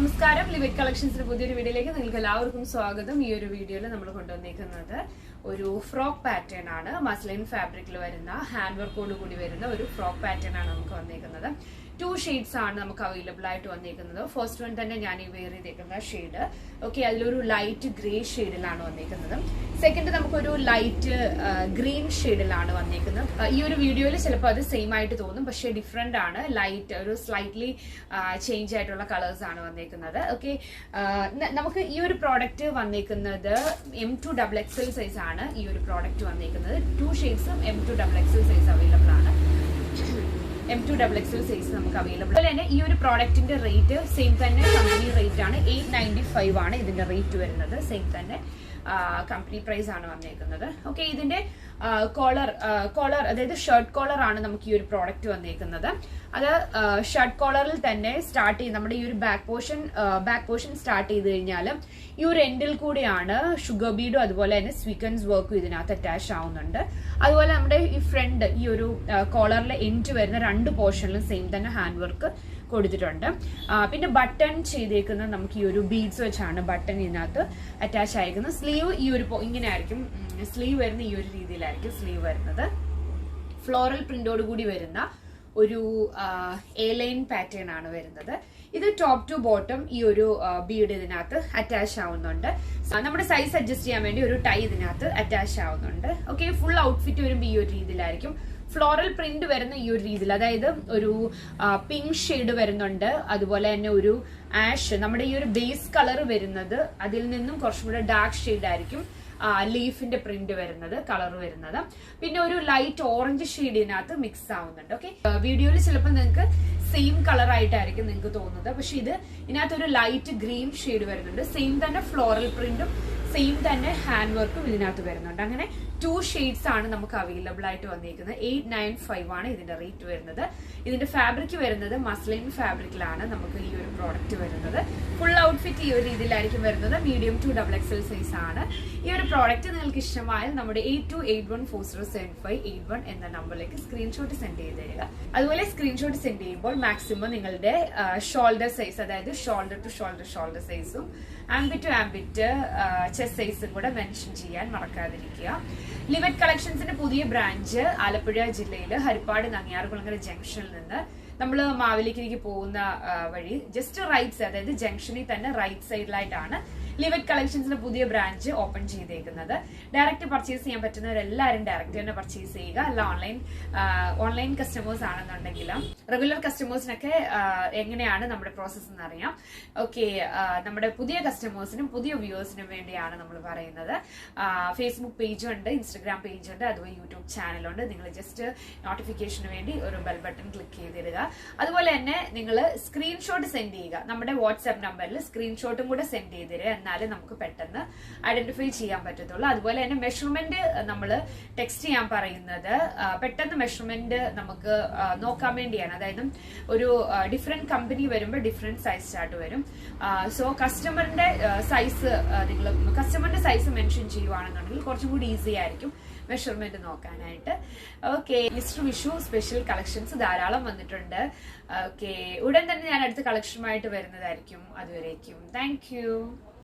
നമസ്കാരം. ലിവിറ്റ് കളക്ഷൻസിന്റെ പുതിയൊരു വീഡിയോയിലേക്ക് നിങ്ങൾക്ക് എല്ലാവർക്കും സ്വാഗതം. ഈ ഒരു വീഡിയോയിൽ നമ്മൾ കൊണ്ടുവന്നിരിക്കുന്നത് ഒരു ഫ്രോക്ക് പാറ്റേൺ ആണ്. മസ്ലിൻ ഫാബ്രിക്കിൽ വരുന്ന ഹാൻഡ് വർക്കോട് കൂടി വരുന്ന ഒരു ഫ്രോക്ക് പാറ്റേൺ ആണ് നമുക്ക് വന്നിരിക്കുന്നത് ടു ഷെയ്ഡ്സ് ആണ് നമുക്ക് അവൈലബിൾ ആയിട്ട് വന്നിരിക്കുന്നത് ഫസ്റ്റ് വൺ തന്നെ ഞാൻ ഈ വെയർ ചെയ്തേക്കുന്ന ഷെയ്ഡ് ഓക്കെ അതിലൊരു ലൈറ്റ് ഗ്രേ ഷെയ്ഡിലാണ് വന്നിരിക്കുന്നത് സെക്കൻഡ് നമുക്കൊരു ലൈറ്റ് ഗ്രീൻ ഷെയ്ഡിലാണ് വന്നിരിക്കുന്നത്. ഈ ഒരു വീഡിയോയിൽ ചിലപ്പോൾ അത് സെയിം ആയിട്ട് തോന്നും പക്ഷേ ഡിഫറെന്റ് ആണ്. ലൈറ്റ് ഒരു സ്ലൈറ്റ്ലി ചേഞ്ച് ആയിട്ടുള്ള കളേഴ്സ് ആണ് വന്നിരിക്കുന്നത്. ഓക്കെ നമുക്ക് ഈ ഒരു പ്രോഡക്റ്റ് വന്നിരിക്കുന്നത് M to double XL size ആണ്. ഈ ഒരു പ്രോഡക്റ്റ് വന്നിരിക്കുന്നത്. Two ഷെയ്ഡ്സും M to double XL size available ആണ്. M to double XL size നമുക്ക് അവൈലബിൾ അതുപോലെ തന്നെ ഈ ഒരു പ്രോഡക്റ്റിന്റെ റേറ്റ് സെയിം തന്നെ കമ്പനി റേറ്റ് ആണ്. എയ്റ്റ് നയന്റി ഫൈവ് ആണ് ഇതിന്റെ റേറ്റ് വരുന്നത്. സെയിം തന്നെ. കമ്പനി പ്രൈസ് ആണ് വന്നേക്കുന്നത്. ഓക്കെ ഇതിന്റെ കോളർ കോളർ അതായത് ഷർട്ട് കോളർ ആണ് നമുക്ക് ഈ ഒരു പ്രോഡക്റ്റ് വന്നേക്കുന്നത്. അത് ഷർട്ട് കോളറിൽ തന്നെ സ്റ്റാർട്ട് ചെയ്ത് നമ്മുടെ ഈ ഒരു back portion back portion start ചെയ്ത് കഴിഞ്ഞാൽ ഈ ഒരു എൻഡിൽ കൂടിയാണ് ഷുഗർ ബീഡും അതുപോലെ തന്നെ സ്വീക്കൻസ് വർക്കും ഇതിനകത്ത് അറ്റാച്ച് ആവുന്നുണ്ട്. അതുപോലെ നമ്മുടെ ഈ ഫ്രണ്ട് ഈ ഒരു കോളറിലെ എൻഡ് വരുന്ന രണ്ട് പോർഷനിലും സെയിം തന്നെ ഹാൻഡ് വർക്ക് കൊടുത്തിട്ടുണ്ട്. പിന്നെ ബട്ടൺ ചെയ്തേക്കുന്നത് നമുക്ക് ഈ ഒരു ബീഡ്സ് വെച്ചാണ് ബട്ടൺ ഇതിനകത്ത് അറ്റാച്ച് ആയിരിക്കുന്നത്. സ്ലീവ് ഈ ഒരു ഇങ്ങനെ ആയിരിക്കും സ്ലീവ് വരുന്ന ഈ ഒരു രീതിയിലായിരിക്കും സ്ലീവ് വരുന്നത്. ഫ്ലോറൽ പ്രിന്റോട് കൂടി വരുന്ന ഒരു എ ലൈൻ പാറ്റേൺ ആണ് വരുന്നത്. ഇത് ടോപ്പ് ടു ബോട്ടം ഈ ഒരു ബീഡ് ഇതിനകത്ത് അറ്റാച്ച് ആവുന്നുണ്ട്. നമ്മുടെ സൈസ് അഡ്ജസ്റ്റ് ചെയ്യാൻ വേണ്ടി ഒരു ടൈ ഇതിനകത്ത് അറ്റാച്ച് ആവുന്നുണ്ട്. ഓക്കെ ഫുൾ ഔട്ട്ഫിറ്റ് വരുമ്പോൾ ഈ ഒരു രീതിയിലായിരിക്കും ഫ്ലോറൽ പ്രിന്റ് വരുന്ന ഈ ഒരു രീതിയിൽ. അതായത് ഒരു പിങ്ക് ഷെയ്ഡ് വരുന്നുണ്ട്. അതുപോലെ തന്നെ ഒരു ആഷ് നമ്മുടെ ഈ ഒരു ബേസ് കളർ വരുന്നത് അതിൽ നിന്നും കുറച്ചും കൂടെ ഡാർക്ക് ഷെയ്ഡ് ആയിരിക്കും ലീഫിന്റെ പ്രിന്റ് വരുന്നത് കളർ വരുന്നത്. പിന്നെ ഒരു ലൈറ്റ് ഓറഞ്ച് ഷെയ്ഡിനകത്ത് മിക്സ് ആവുന്നുണ്ട് ഓക്കെ വീഡിയോയിൽ ചിലപ്പോൾ നിങ്ങൾക്ക് സെയിം കളർ ആയിട്ടായിരിക്കും നിങ്ങൾക്ക് തോന്നുന്നത്. പക്ഷെ ഇത് ഇതിനകത്ത് ഒരു ലൈറ്റ് ഗ്രീൻ ഷെയ്ഡ് വരുന്നുണ്ട്. സെയിം തന്നെ ഫ്ലോറൽ പ്രിന്റും സെയിം തന്നെ ഹാൻഡ് വർക്കും ഇതിനകത്ത് വരുന്നുണ്ട്. അങ്ങനെ ടു ഷെയ്ഡ്സ് ആണ് നമുക്ക് അവൈലബിൾ ആയിട്ട് വന്നിരിക്കുന്നത്. എയ്റ്റ് നയൻ ഫൈവ് ആണ് ഇതിന്റെ റേറ്റ് വരുന്നത്. ഇതിന്റെ ഫാബ്രിക് വരുന്നത് മസ്ലിൻ ഫാബ്രിക്കിലാണ് നമുക്ക് ഈ ഒരു പ്രോഡക്റ്റ് വരുന്നത്. ഫുൾ ഔട്ട്ഫിറ്റ് ഈ ഒരു രീതിയിലായിരിക്കും വരുന്നത്. Medium to double XL size ആണ്. ഈ ഒരു പ്രോഡക്റ്റ് നിങ്ങൾക്ക് ഇഷ്ടമായാൽ നമ്മുടെ eight two eight one four zero seven five eight one എന്ന നമ്പറിലേക്ക് സ്ക്രീൻഷോട്ട് സെൻഡ് ചെയ്ത് തരിക. അതുപോലെ സ്ക്രീൻഷോട്ട് സെൻഡ് ചെയ്യുമ്പോൾ മാക്സിമം നിങ്ങളുടെ ഷോൾഡർ സൈസ് അതായത് ഷോൾഡർ ടു ഷോൾഡർ ഷോൾഡർ സൈസും ആംബിറ്റ് ടു ആംബിറ്റ് ചെസ്റ്റ് സൈസും കൂടെ മെൻഷൻ ചെയ്യാൻ മറക്കാതിരിക്കുക. ലിമിറ്റ് കളക്ഷൻസിന്റെ പുതിയ ബ്രാഞ്ച് ആലപ്പുഴ ജില്ലയിൽ ഹരിപ്പാട് നങ്ങിയാർകുളങ്ങര ജംഗ്ഷനിൽ നിന്ന് നമ്മൾ മാവേലിക്കരയ്ക്ക് പോകുന്ന വഴി ജസ്റ്റ് റൈറ്റ് സൈഡ് അതായത് ജംഗ്ഷനിൽ തന്നെ റൈറ്റ് സൈഡിലായിട്ടാണ് ലിവറ്റ് കളക്ഷൻസിന്റെ പുതിയ ബ്രാഞ്ച് ഓപ്പൺ ചെയ്തേക്കുന്നത്. ഡയറക്റ്റ് പർച്ചേസ് ചെയ്യാൻ പറ്റുന്നവരെല്ലാവരും ഡയറക്റ്റ് തന്നെ പർച്ചേസ് ചെയ്യുക. അല്ല ഓൺലൈൻ ഓൺലൈൻ കസ്റ്റമേഴ്സ് ആണെന്നുണ്ടെങ്കിലും റെഗുലർ കസ്റ്റമേഴ്സിനൊക്കെ എങ്ങനെയാണ് നമ്മുടെ പ്രോസസ്സ് എന്ന് അറിയാം. ഓക്കെ നമ്മുടെ പുതിയ കസ്റ്റമേഴ്സിനും പുതിയ വ്യൂവേഴ്സിനും വേണ്ടിയാണ് നമ്മൾ പറയുന്നത്. ഫേസ്ബുക്ക് പേജും ഉണ്ട് ഇൻസ്റ്റഗ്രാം പേജ് ഉണ്ട് അതുപോലെ യൂട്യൂബ് ചാനലുണ്ട് നിങ്ങൾ ജസ്റ്റ് നോട്ടിഫിക്കേഷന് വേണ്ടി ഒരു ബെൽ ബട്ടൺ ക്ലിക്ക് ചെയ്തിടുക. അതുപോലെ തന്നെ നിങ്ങൾ സ്ക്രീൻഷോട്ട് സെൻഡ് ചെയ്യുക. നമ്മുടെ വാട്സ്ആപ്പ് നമ്പറിൽ സ്ക്രീൻഷോട്ടും കൂടെ സെൻഡ് ചെയ്ത് എന്നാലേ നമുക്ക് പെട്ടെന്ന് ഐഡന്റിഫൈ ചെയ്യാൻ പറ്റത്തുള്ളൂ. അതുപോലെ തന്നെ മെഷർമെന്റ് നമ്മൾ ടെക്സ്റ്റ് ചെയ്യാൻ പറയുന്നത് പെട്ടെന്ന് മെഷർമെന്റ് നമുക്ക് നോക്കാൻ വേണ്ടിയാണ്. അതായത് ഒരു ഡിഫറെന്റ് കമ്പനി വരുമ്പോൾ ഡിഫറെന്റ് സൈസ് ചാർട്ട് വരും. സോ കസ്റ്റമറിന്റെ സൈസ് നിങ്ങൾ കസ്റ്റമറിന്റെ സൈസ് മെൻഷൻ ചെയ്യുവാണെന്നുണ്ടെങ്കിൽ കുറച്ചും കൂടി ഈസി ആയിരിക്കും മെഷർമെന്റ് നോക്കാനായിട്ട്. Okay mister Vishu special collections ധാരാളം വന്നിട്ടുണ്ട്. ഓക്കെ ഉടൻ തന്നെ ഞാൻ അടുത്ത കളക്ഷനുമായിട്ട് വരുന്നതായിരിക്കും. അതുവരേക്കും. താങ്ക്